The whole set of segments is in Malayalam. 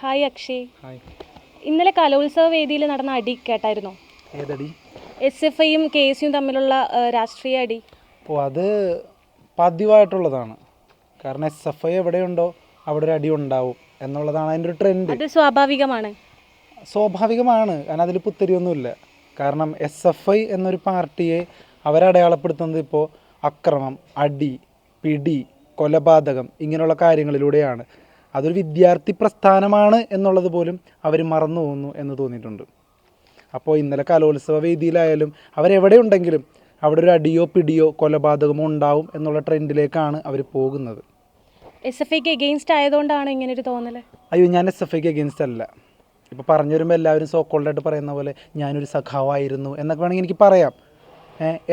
ഹായ് അക്ഷയ് ഇന്നലെ കലോത്സവ വേദിയിൽ നടന്ന അടി കേട്ടായിരുന്നോ? ഏതടി? എസ് എഫ് ഐയും കെ എസ് യും തമ്മിലുള്ള രാഷ്ട്രീയ അടി. ഓ അത് പതിവായിട്ടുള്ളതാണ്. കാരണം എസ് എഫ് ഐ എവിടെയുണ്ടോ അവിടെ ഒരു അടി ഉണ്ടാവും എന്നുള്ളതാണ് അതിന്റെ ഒരു ട്രെൻഡ് അത് സ്വാഭാവികമാണ്. സ്വാഭാവികമാണ്. കാരണം അതിൽ പുത്തരിയൊന്നുമില്ല. കാരണം എസ് എഫ് ഐ എന്നൊരു പാർട്ടിയെ അവരടയാളപ്പെടുത്തുന്നത് ഇപ്പോൾ അക്രമം അടി പിടി കൊലപാതകം ഇങ്ങനെയുള്ള കാര്യങ്ങളിലൂടെയാണ്. അതൊരു വിദ്യാർത്ഥി പ്രസ്ഥാനമാണ് എന്നുള്ളത് പോലും അവർ മറന്നു പോകുന്നു എന്ന് തോന്നിയിട്ടുണ്ട്. അപ്പോൾ ഇന്നലെ കലോത്സവ വേദിയിലായാലും അവരെവിടെ ഉണ്ടെങ്കിലും അവിടെ ഒരു അടിയോ പിടിയോ കൊലപാതകമോ ഉണ്ടാവും എന്നുള്ള ട്രെൻഡിലേക്കാണ് അവർ പോകുന്നത്. എസ് എഫ് ഐക്ക് എഗെയിൻസ്റ്റ് ആയതുകൊണ്ടാണ് ഇങ്ങനെ ഒരു തോന്നൽ അയ്യോ ഞാൻ എസ് എഫ് ഐക്ക് എഗെയിൻസ്റ്റ് അല്ല. ഇപ്പോൾ പറഞ്ഞു വരുമ്പോൾ എല്ലാവരും സോക്കോൾഡായിട്ട് പറയുന്ന പോലെ ഞാനൊരു സഖാവായിരുന്നു എന്നൊക്കെ വേണമെങ്കിൽ എനിക്ക് പറയാം.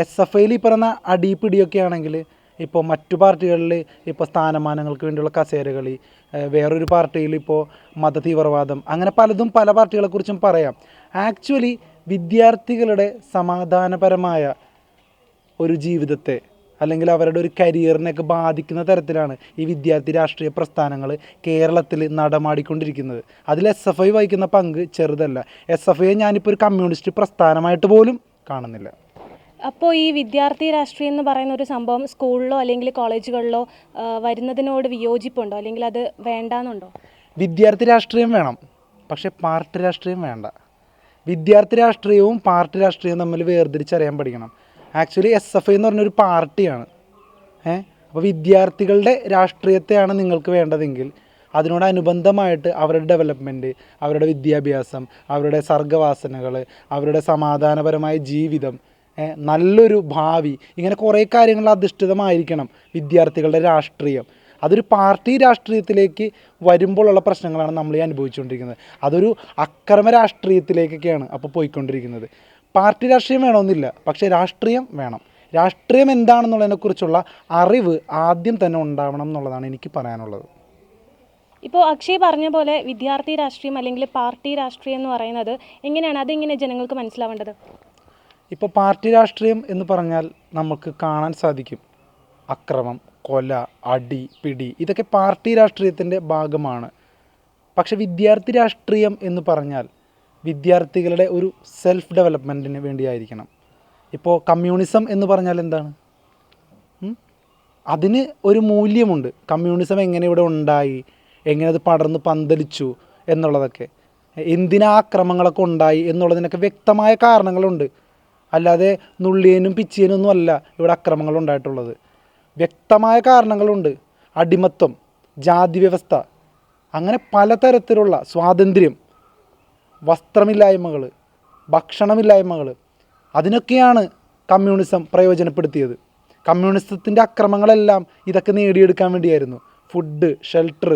എസ് എഫ് ഐയിൽ ഈ പറയുന്ന അടി പിടിയൊക്കെ ആണെങ്കിൽ ഇപ്പോൾ മറ്റു പാർട്ടികളിൽ ഇപ്പോൾ സ്ഥാനമാനങ്ങൾക്ക് വേണ്ടിയുള്ള കസേരകളി വേറൊരു പാർട്ടിയിൽ ഇപ്പോൾ മതതീവ്രവാദം അങ്ങനെ പലതും പല പാർട്ടികളെക്കുറിച്ചും പറയാം. ആക്ച്വലി വിദ്യാർത്ഥികളുടെ സമാധാനപരമായ ഒരു ജീവിതത്തെ അല്ലെങ്കിൽ അവരുടെ ഒരു കരിയറിനെയൊക്കെ ബാധിക്കുന്ന തരത്തിലാണ് ഈ വിദ്യാർത്ഥി രാഷ്ട്രീയ പ്രസ്ഥാനങ്ങൾ കേരളത്തിൽ നടമാടിക്കൊണ്ടിരിക്കുന്നത്. അതിൽ എസ് എഫ് ഐ വഹിക്കുന്ന പങ്ക് ചെറുതല്ല. എസ് എഫ് ഐ ഞാനിപ്പോൾ ഒരു കമ്മ്യൂണിസ്റ്റ് പ്രസ്ഥാനമായിട്ട് പോലും കാണുന്നില്ല. അപ്പോൾ ഈ വിദ്യാർത്ഥി രാഷ്ട്രീയം എന്ന് പറയുന്ന ഒരു സംഭവം സ്കൂളിലോ അല്ലെങ്കിൽ കോളേജുകളിലോ വരുന്നതിനോട് വിയോജിപ്പുണ്ടോ? അല്ലെങ്കിൽ അത് വേണ്ടാന്നുണ്ടോ? വിദ്യാർത്ഥി രാഷ്ട്രീയം വേണം. പക്ഷേ പാർട്ടി രാഷ്ട്രീയം വേണ്ട. വിദ്യാർത്ഥി രാഷ്ട്രീയവും പാർട്ടി രാഷ്ട്രീയവും തമ്മിൽ വേർതിരിച്ചറിയാൻ പഠിക്കണം. ആക്ച്വലി എസ് എഫ് ഐ എന്ന് പറഞ്ഞൊരു പാർട്ടിയാണ്. ഏ? അപ്പോൾ വിദ്യാർത്ഥികളുടെ രാഷ്ട്രീയത്തെയാണ് നിങ്ങൾക്ക് വേണ്ടതെങ്കിൽ അതിനോടനുബന്ധമായിട്ട് അവരുടെ ഡെവലപ്മെന്റ് അവരുടെ വിദ്യാഭ്യാസം അവരുടെ സർഗവാസനകൾ അവരുടെ സമാധാനപരമായ ജീവിതം നല്ലൊരു ഭാവി. ഇങ്ങനെ കുറേ കാര്യങ്ങൾ അധിഷ്ഠിതമായിരിക്കണം വിദ്യാർത്ഥികളുടെ രാഷ്ട്രീയം. അതൊരു പാർട്ടി രാഷ്ട്രീയത്തിലേക്ക് വരുമ്പോഴുള്ള പ്രശ്നങ്ങളാണ് നമ്മൾ ഈ അനുഭവിച്ചുകൊണ്ടിരിക്കുന്നത്. അതൊരു അക്രമ രാഷ്ട്രീയത്തിലേക്കൊക്കെയാണ് അപ്പോൾ പോയിക്കൊണ്ടിരിക്കുന്നത്. പാർട്ടി രാഷ്ട്രീയം വേണമെന്നില്ല പക്ഷേ രാഷ്ട്രീയം വേണം. രാഷ്ട്രീയം എന്താണെന്നുള്ളതിനെക്കുറിച്ചുള്ള അറിവ് ആദ്യം തന്നെ ഉണ്ടാവണം എന്നുള്ളതാണ് എനിക്ക് പറയാനുള്ളത്. ഇപ്പോൾ അക്ഷയ് പറഞ്ഞ പോലെ വിദ്യാർത്ഥി രാഷ്ട്രീയം അല്ലെങ്കിൽ പാർട്ടി രാഷ്ട്രീയം എന്ന് പറയുന്നത് എങ്ങനെയാണ്? അതെങ്ങനെ ജനങ്ങൾക്ക് മനസ്സിലാവേണ്ടത്? ഇപ്പോൾ പാർട്ടി രാഷ്ട്രീയം എന്ന് പറഞ്ഞാൽ നമുക്ക് കാണാൻ സാധിക്കും. അക്രമം കൊല അടി പിടി ഇതൊക്കെ പാർട്ടി രാഷ്ട്രീയത്തിന്റെ ഭാഗമാണ്. പക്ഷെ വിദ്യാർത്ഥി രാഷ്ട്രീയം എന്ന് പറഞ്ഞാൽ വിദ്യാർത്ഥികളുടെ ഒരു സെൽഫ് ഡെവലപ്മെന്റിന് വേണ്ടിയായിരിക്കണം. ഇപ്പോൾ കമ്മ്യൂണിസം എന്ന് പറഞ്ഞാൽ എന്താണ്? അതിന് ഒരു മൂല്യമുണ്ട്. കമ്മ്യൂണിസം എങ്ങനെ ഇവിടെ ഉണ്ടായി? എങ്ങനെ അത് പടർന്ന് പന്തലിച്ചു എന്നുള്ളതൊക്കെ. എന്തിനാ ആക്രമങ്ങളൊക്കെ ഉണ്ടായി എന്നുള്ളതിനൊക്കെ വ്യക്തമായ കാരണങ്ങളുണ്ട്. അല്ലാതെ നുള്ളിയനും പിച്ചിയനും ഒന്നും അല്ല ഇവിടെ അക്രമങ്ങൾ ഉണ്ടായിട്ടുള്ളത്. വ്യക്തമായ കാരണങ്ങളുണ്ട്. അടിമത്വം ജാതി വ്യവസ്ഥ അങ്ങനെ പലതരത്തിലുള്ള സ്വാതന്ത്ര്യം വസ്ത്രമില്ലായ്മകൾ ഭക്ഷണമില്ലായ്മകൾ അതിനൊക്കെയാണ് കമ്മ്യൂണിസം പ്രയോജനപ്പെടുത്തിയത്. കമ്മ്യൂണിസത്തിന്റെ അക്രമങ്ങളെല്ലാം ഇതൊക്കെ നേടിയെടുക്കാൻ വേണ്ടിയായിരുന്നു. ഫുഡ് ഷെൽട്ടർ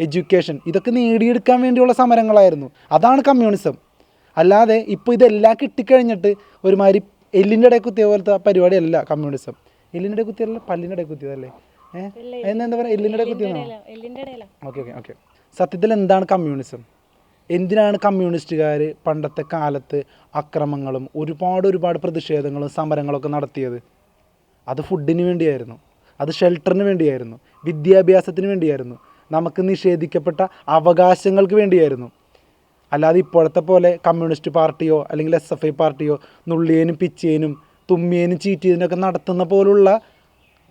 എഡ്യൂക്കേഷൻ ഇതൊക്കെ നേടിയെടുക്കാൻ വേണ്ടിയുള്ള സമരങ്ങളായിരുന്നു. അതാണ് കമ്മ്യൂണിസം. അല്ലാതെ ഇപ്പോൾ ഇതെല്ലാം കിട്ടിക്കഴിഞ്ഞിട്ട് ഒരുമാതിരി എല്ലിന്റെ ഇടയിൽ കുത്തിയ പോലത്തെ പരിപാടിയല്ല കമ്മ്യൂണിസം. എല്ലിന്റെ ഇടയിൽ കുത്തിയല്ല പല്ലിന്റെ ഇടയിൽ കുത്തിയതല്ലേ? ഏഹ് എന്താ പറയുക എല്ലിന്റെ ഇടയിൽ ഇടയിലാണ് ഓക്കെ ഓക്കെ ഓക്കെ. സത്യത്തിൽ എന്താണ് കമ്മ്യൂണിസം? എന്തിനാണ് കമ്മ്യൂണിസ്റ്റുകാർ പണ്ടത്തെ കാലത്ത് അക്രമങ്ങളും ഒരുപാട് ഒരുപാട് പ്രതിഷേധങ്ങളും സമരങ്ങളൊക്കെ നടത്തിയത്? അത് ഫുഡിന് വേണ്ടിയായിരുന്നു. അത് ഷെൽട്ടറിന് വേണ്ടിയായിരുന്നു. വിദ്യാഭ്യാസത്തിന് വേണ്ടിയായിരുന്നു. നമുക്ക് നിഷേധിക്കപ്പെട്ട അവകാശങ്ങൾക്ക് വേണ്ടിയായിരുന്നു. അല്ലാതെ ഇപ്പോഴത്തെ പോലെ കമ്മ്യൂണിസ്റ്റ് പാർട്ടിയോ അല്ലെങ്കിൽ എസ് എഫ് ഐ പാർട്ടിയോ നുള്ളിയേനും പിച്ചേനും തുമ്മിയേനും ചീറ്റിയതിനൊക്കെ നടത്തുന്ന പോലുള്ള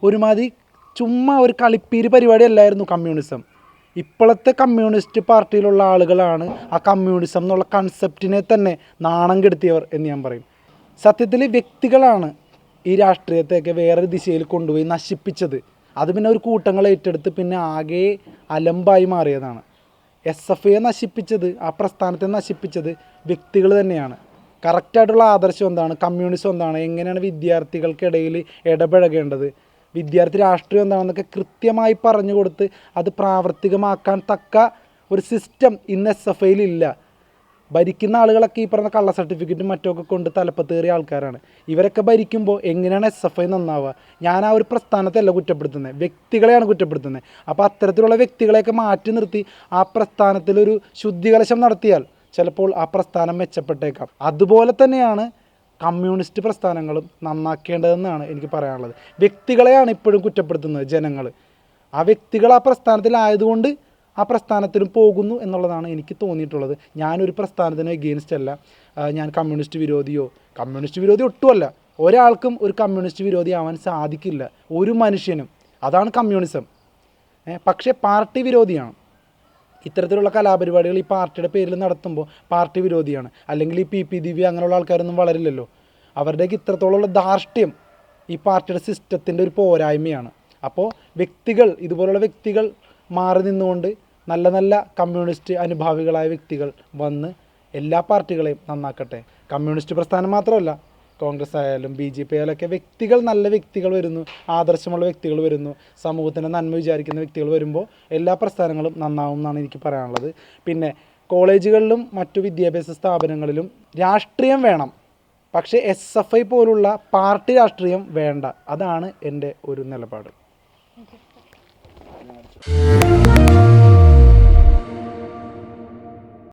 ഒരുമാതിരി ചുമ്മാ ഒരു കളിപ്പീര് പരിപാടിയല്ലായിരുന്നു കമ്മ്യൂണിസം. ഇപ്പോഴത്തെ കമ്മ്യൂണിസ്റ്റ് പാർട്ടിയിലുള്ള ആളുകളാണ് ആ കമ്മ്യൂണിസം എന്നുള്ള കൺസെപ്റ്റിനെ തന്നെ നാണം കെടുത്തിയവർ എന്ന് ഞാൻ പറയും. സത്യത്തിൽ വ്യക്തികളാണ് ഈ രാഷ്ട്രീയത്തെയൊക്കെ വേറൊരു ദിശയിൽ കൊണ്ടുപോയി നശിപ്പിച്ചത്. അത് പിന്നെ ഒരു കൂട്ടങ്ങൾ ഏറ്റെടുത്ത് പിന്നെ ആകെ അലമ്പായി മാറിയതാണ്. എസ് എഫ് ഐയെ നശിപ്പിച്ചത് ആ പ്രസ്ഥാനത്തെ നശിപ്പിച്ചത് വ്യക്തികൾ തന്നെയാണ്. കറക്റ്റായിട്ടുള്ള ആദർശം എന്താണ്? കമ്മ്യൂണിസം എന്താണ്? എങ്ങനെയാണ് വിദ്യാർത്ഥികൾക്കിടയിൽ ഇടപഴകേണ്ടത്? വിദ്യാർത്ഥി രാഷ്ട്രീയം എന്താണെന്നൊക്കെ കൃത്യമായി പറഞ്ഞു കൊടുത്ത് അത് പ്രാവർത്തികമാക്കാൻ തക്ക ഒരു സിസ്റ്റം ഇന്ന് എസ് എഫ് ഐയിൽ ഇല്ല. ഭരിക്കുന്ന ആളുകളൊക്കെ ഈ പറഞ്ഞ കള്ള സർട്ടിഫിക്കറ്റും മറ്റൊക്കെ കൊണ്ട് തലപ്പത്തേറിയ ആൾക്കാരാണ്. ഇവരൊക്കെ ഭരിക്കുമ്പോൾ എങ്ങനെയാണ് എസ് എഫ് ഐ നന്നാവുക? ഞാൻ ആ ഒരു പ്രസ്ഥാനത്തല്ല കുറ്റപ്പെടുത്തുന്നത് വ്യക്തികളെയാണ് കുറ്റപ്പെടുത്തുന്നത് അപ്പോൾ അത്തരത്തിലുള്ള വ്യക്തികളെയൊക്കെ മാറ്റി നിർത്തി ആ പ്രസ്ഥാനത്തിലൊരു ശുദ്ധികലശം നടത്തിയാൽ ചിലപ്പോൾ ആ പ്രസ്ഥാനം മെച്ചപ്പെട്ടേക്കാം. അതുപോലെ തന്നെയാണ് കമ്മ്യൂണിസ്റ്റ് പ്രസ്ഥാനങ്ങളും നന്നാക്കേണ്ടതെന്നാണ് എനിക്ക് പറയാനുള്ളത്. വ്യക്തികളെയാണ് ഇപ്പോഴും കുറ്റപ്പെടുത്തുന്നത് ജനങ്ങൾ ആ വ്യക്തികൾ ആ പ്രസ്ഥാനത്തിലായതുകൊണ്ട് ആ പ്രസ്ഥാനത്തിനും പോകുന്നു എന്നുള്ളതാണ് എനിക്ക് തോന്നിയിട്ടുള്ളത്. ഞാനൊരു പ്രസ്ഥാനത്തിന് എഗെയിൻസ്റ്റ് അല്ല. ഞാൻ കമ്മ്യൂണിസ്റ്റ് വിരോധിയോ കമ്മ്യൂണിസ്റ്റ് വിരോധി ഒട്ടുമല്ല. ഒരാൾക്കും ഒരു കമ്മ്യൂണിസ്റ്റ് വിരോധി ആവാൻ സാധിക്കില്ല. ഒരു മനുഷ്യനും. അതാണ് കമ്മ്യൂണിസം പക്ഷേ പാർട്ടി വിരോധിയാണ്. ഇത്തരത്തിലുള്ള കലാപരിപാടികൾ ഈ പാർട്ടിയുടെ പേരിൽ നടത്തുമ്പോൾ പാർട്ടി വിരോധിയാണ്. അല്ലെങ്കിൽ ഈ പി പി ദിവ്യ അങ്ങനെയുള്ള ആൾക്കാരൊന്നും വളരില്ലല്ലോ. അവരുടെയൊക്കെ ഇത്രത്തോളമുള്ള ധാർഷ്ട്യം ഈ പാർട്ടിയുടെ സിസ്റ്റത്തിന്റെ ഒരു പോരായ്മയാണ്. അപ്പോൾ വ്യക്തികൾ ഇതുപോലുള്ള വ്യക്തികൾ മാറി നിന്നുകൊണ്ട് നല്ല നല്ല കമ്മ്യൂണിസ്റ്റ് അനുഭാവികളായ വ്യക്തികൾ വന്ന് എല്ലാ പാർട്ടികളെയും നന്നാക്കട്ടെ. കമ്മ്യൂണിസ്റ്റ് പ്രസ്ഥാനം മാത്രമല്ല കോൺഗ്രസ് ആയാലും ബി ജെ പി ആയാലൊക്കെ വ്യക്തികൾ നല്ല വ്യക്തികൾ വരുന്നു ആദർശമുള്ള വ്യക്തികൾ വരുന്നു സമൂഹത്തിന്റെ നന്മ വിചാരിക്കുന്ന വ്യക്തികൾ വരുമ്പോൾ എല്ലാ പ്രസ്ഥാനങ്ങളും നന്നാവും എന്നാണ് എനിക്ക് പറയാനുള്ളത്. പിന്നെ കോളേജുകളിലും മറ്റു വിദ്യാഭ്യാസ സ്ഥാപനങ്ങളിലും രാഷ്ട്രീയം വേണം. പക്ഷേ എസ് എഫ് ഐ പോലുള്ള പാർട്ടി രാഷ്ട്രീയം വേണ്ട. അതാണ് എന്റെ ഒരു നിലപാട്.